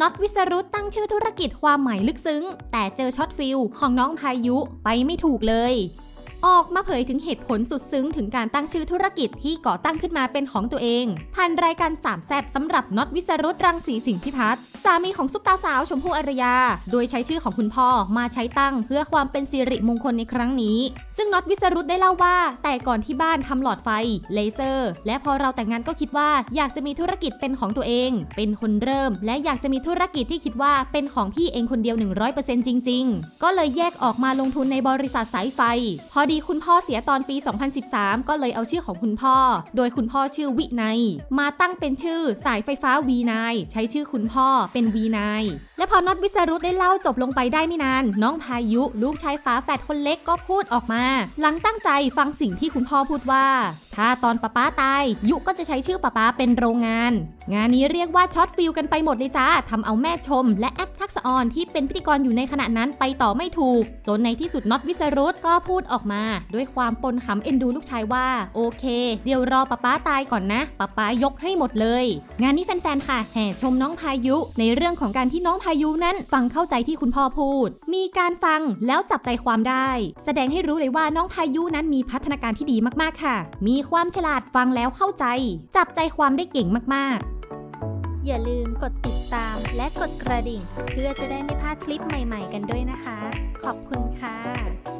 น็อตวิสรุตตั้งชื่อธุรกิจความหมายลึกซึ้ง แต่เจอช็อตฟิลของน้องพายุไปไม่ถูกเลย ออกมาเผยถึงเหตุผลสุดซึ้งถึงการตั้งชื่อธุรกิจที่ก่อตั้งขึ้นมาเป็นของตัวเองผ่านรายการสามแซบสำหรับน็อตวิสรุตรังสีสิงห์พิพัฒน์สามีของซุปตาสาวชมพู่อารยา โดยใช้ชื่อของคุณพ่อมาใช้ตั้งเพื่อความเป็นสิริมงคลในครั้งนี้ ซึ่งน็อตวิสรุตได้เล่าว่า แต่ก่อนที่บ้านทำหลอดไฟ เลเซอร์ และพอเราแต่งงานก็คิดว่าอยากจะมีธุรกิจเป็นของตัวเอง เป็นคนเริ่ม และอยากจะมีธุรกิจที่คิดว่าเป็นของพี่เองคนเดียว 100%จริง ๆ ก็เลยแยกออกมาลงทุนในบริษัทสายไฟ พอดีคุณพ่อเสียตอนปี 2013 ก็เลยเอาชื่อของคุณพ่อ โดยคุณพ่อชื่อวินัยมาตั้งเป็นชื่อสายไฟฟ้า V9 ใช้ชื่อคุณพ่อเป็น V9 และพอน็อตวิสรุตได้เล่าจบลงไปได้ไม่นาน น้องพายุลูกชายฝาแฝดคนเล็กก็พูดออกมา หลังตั้งใจฟังสิ่งที่คุณพ่อพูดว่า ถ้าตอนป้าป้าตาย ยุก็จะใช้ชื่อป้าป้าเป็นโรงงาน งานนี้เรียกว่าช็อตฟิลกันไปหมดเลยจ้าทำเอาแม่ชม และแอปทักษออนที่เป็นพิธีกรอยู่ในขณะนั้นไปต่อไม่ถูก จนในที่สุดน็อตวิสรุตก็พูดออกมามาด้วยความปนขำเอ็นดูลูกชายว่า โอเค เดี๋ยวรอป้าป้าตายก่อนนะป้าป้ายกให้หมดเลย งานนี้แฟนๆค่ะ แห่ชมน้องพายุ ในเรื่องของการที่น้องพายุนั้น ฟังเข้าใจที่คุณพ่อพูด มีการฟังแล้วจับใจความได้ แสดงให้รู้เลยว่าน้องพายุนั้นมีพัฒนาการที่ดีมากๆค่ะ มีความฉลาดฟังแล้วเข้าใจ จับใจความได้เก่งมากๆอย่าลืมกดติดตามและกดกระดิ่ง เพื่อจะได้ไม่พลาดคลิปใหม่ๆกันด้วยนะคะ ขอบคุณค่ะ